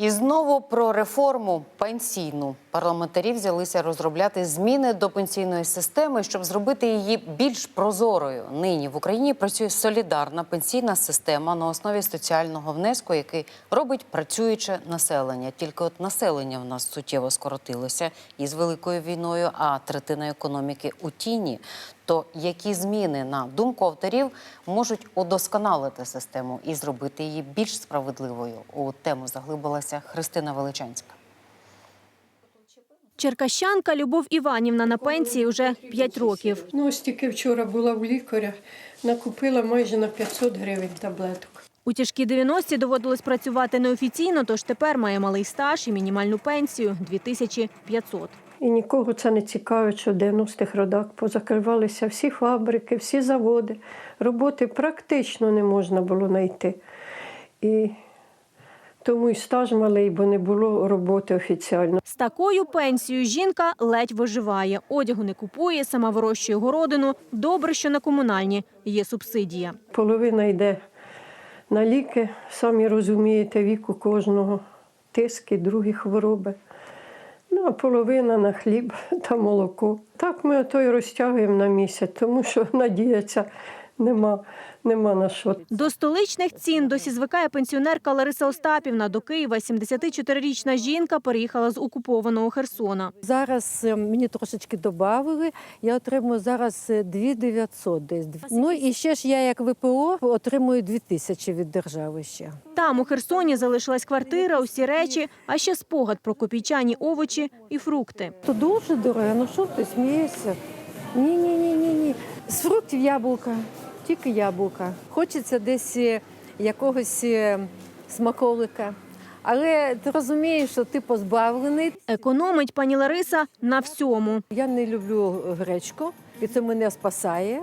І знову про реформу пенсійну. Парламентарі взялися розробляти зміни до пенсійної системи, щоб зробити її більш прозорою. Нині в Україні працює солідарна пенсійна система на основі соціального внеску, який робить працююче населення. Тільки от населення в нас суттєво скоротилося із великою війною, а третина економіки у тіні. То які зміни на думку авторів можуть удосконалити систему і зробити її більш справедливою? У тему заглибилася Христина Величанська. Черкащанка Любов Іванівна на пенсії вже 5 років. Ну, ось тільки вчора була у лікаря, накупила майже на 500 гривень таблеток. У тяжкі 90-ті доводилось працювати неофіційно, тож тепер має малий стаж і мінімальну пенсію 2500. І нікого це не цікавить, що в 90-х родах позакривалися всі фабрики, всі заводи. Роботи практично не можна було знайти. І тому і стаж малий, бо не було роботи офіціально. З такою пенсією жінка ледь виживає. Одягу не купує, сама вирощує городину. Добре, що на комунальні є субсидія. Половина йде на ліки, самі розумієте, віку кожного, тиски, другі хвороби. Ну, а половина на хліб та молоко. Так ми ото й розтягуємо на місяць, тому що надіятися нема, нема на що. До столичних цін досі звикає пенсіонерка Лариса Остапівна. До Києва 74-річна жінка переїхала з окупованого Херсона. Зараз е, мені трошечки додали. Я отримую зараз е, 2900 десь. Ну і ще ж я як ВПО отримую 2000 від держави ще. Там у Херсоні залишилась квартира, усі речі, а ще спогад про копійчані овочі і фрукти. То дуже дорого. Ну що ти смієшся? Ні, ні, ні, ні, ні. З фруктів яблука, тільки яблука. Хочеться десь е, якогось е, смаколика. Але ти розумієш, що ти позбавлений. Економить пані Лариса на всьому. Я не люблю гречку, і це мене спасає,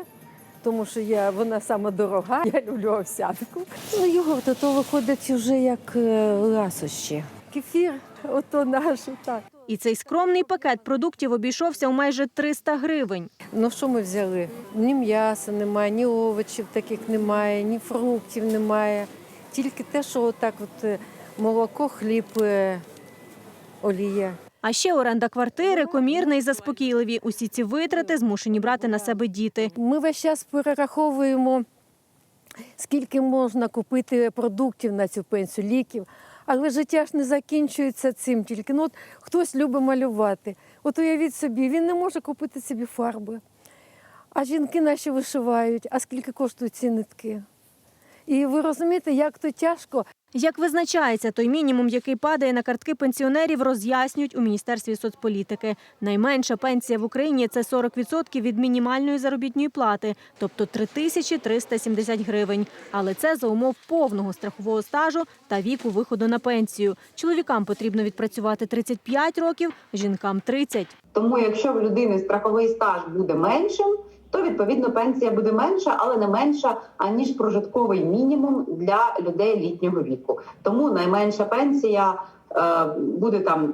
тому що я, вона сама дорога. Я люблю овсянку. Ну, йогурт, то виходить вже як е, ласощі. Кефір, ото наш, так. І цей скромний пакет продуктів обійшовся у майже 300 гривень. Ну що ми взяли? Ні м'яса немає, ні овочів таких немає, ні фруктів немає. Тільки те, що отак от е, молоко, хліб, е, олія. А ще оренда квартири, комірна і заспокійливі. Усі ці витрати змушені брати на себе діти. Ми весь час перераховуємо, скільки можна купити продуктів на цю пенсію, ліків. Але життя ж не закінчується цим тільки. Ну, от хтось любить малювати. От уявіть собі, він не може купити собі фарби. А жінки наші вишивають, а скільки коштують ці нитки? І ви розумієте, як то тяжко. Як визначається той мінімум, який падає на картки пенсіонерів, роз'яснюють у Міністерстві соцполітики. Найменша пенсія в Україні – це 40% від мінімальної заробітної плати, тобто 3370 гривень. Але це за умов повного страхового стажу та віку виходу на пенсію. Чоловікам потрібно відпрацювати 35 років, жінкам – 30. Тому, якщо в людини страховий стаж буде меншим, то відповідно пенсія буде менша, але не менша аніж прожитковий мінімум для людей літнього віку. Тому найменша пенсія е, буде там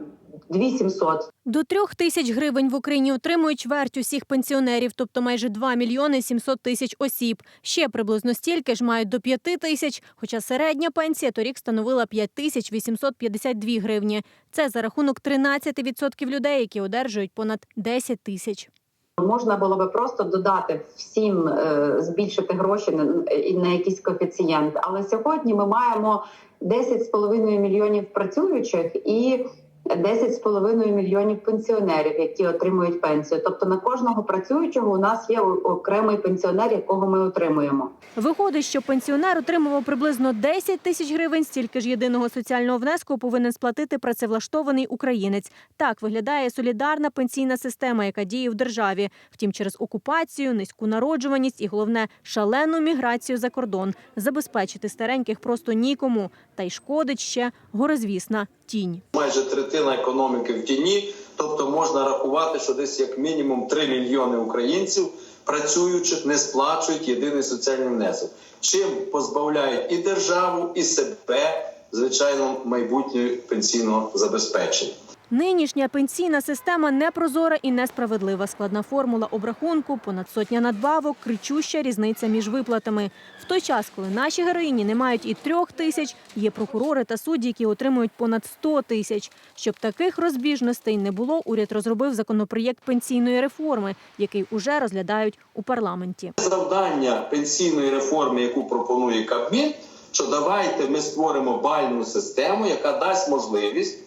2700 До трьох тисяч гривень в Україні отримують чверть усіх пенсіонерів, тобто майже 2 мільйони 700 тисяч осіб. Ще приблизно стільки ж мають до 5 тисяч, хоча середня пенсія торік становила 5 тисяч 852 гривні. Це за рахунок 13% людей, які одержують понад 10 тисяч. Можна було би просто додати всім е, збільшити гроші на, якийсь коефіцієнт. Але сьогодні ми маємо 10,5 мільйонів працюючих і 10,5 мільйонів пенсіонерів, які отримують пенсію. Тобто на кожного працюючого у нас є окремий пенсіонер, якого ми отримуємо. Виходить, що пенсіонер отримував приблизно 10 тисяч гривень, стільки ж єдиного соціального внеску повинен сплатити працевлаштований українець. Так виглядає солідарна пенсійна система, яка діє в державі. Втім, через окупацію, низьку народжуваність і головне шалену міграцію за кордон забезпечити стареньких просто нікому. Та й шкодить ще горозвісна тінь. майже третина економіки в тіні. Тобто можна рахувати, що десь як мінімум 3 мільйони українців працюючих не сплачують єдиний соціальний внесок, чим позбавляють і державу, і себе, звичайно, майбутнього пенсійного забезпечення. Нинішня пенсійна система непрозора і несправедлива. Складна формула обрахунку, понад сотня надбавок, кричуща різниця між виплатами. В той час, коли наші героїні не мають і трьох тисяч, є прокурори та судді, які отримують понад 100 тисяч. Щоб таких розбіжностей не було, уряд розробив законопроєкт пенсійної реформи, який уже розглядають у парламенті. Завдання пенсійної реформи, яку пропонує Кабмін, що давайте ми створимо бальну систему, яка дасть можливість,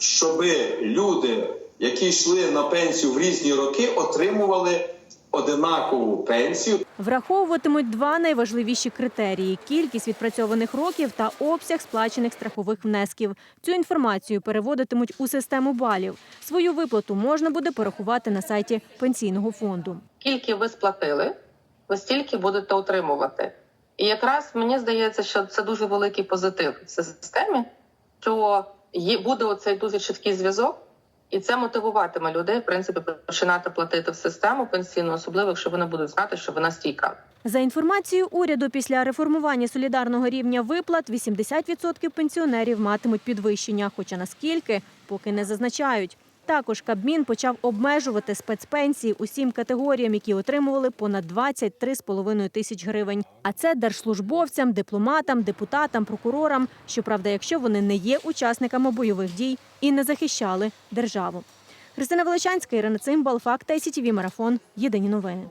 щоб люди, які йшли на пенсію в різні роки, отримували одинакову пенсію. Враховуватимуть два найважливіші критерії: кількість відпрацьованих років та обсяг сплачених страхових внесків. Цю інформацію переводитимуть у систему балів. Свою виплату можна буде порахувати на сайті пенсійного фонду. скільки ви сплатили, ви стільки будете отримувати. І якраз мені здається, що це дуже великий позитив в системі, що буде оцей дуже чіткий зв'язок, і це мотивуватиме людей, в принципі, починати платити в систему пенсійну, особливо якщо вони будуть знати, що вона стійка. За інформацією уряду, після реформування солідарного рівня виплат 80% пенсіонерів матимуть підвищення, хоча наскільки поки не зазначають. Також Кабмін почав обмежувати спецпенсії усім категоріям, які отримували понад 23,5 тисяч гривень. А це держслужбовцям, дипломатам, депутатам, прокурорам. Щоправда, якщо вони не є учасниками бойових дій і не захищали державу. Христина Величанська, Ірина Цимбал, Факт СІТВ Марафон. Єдині новини.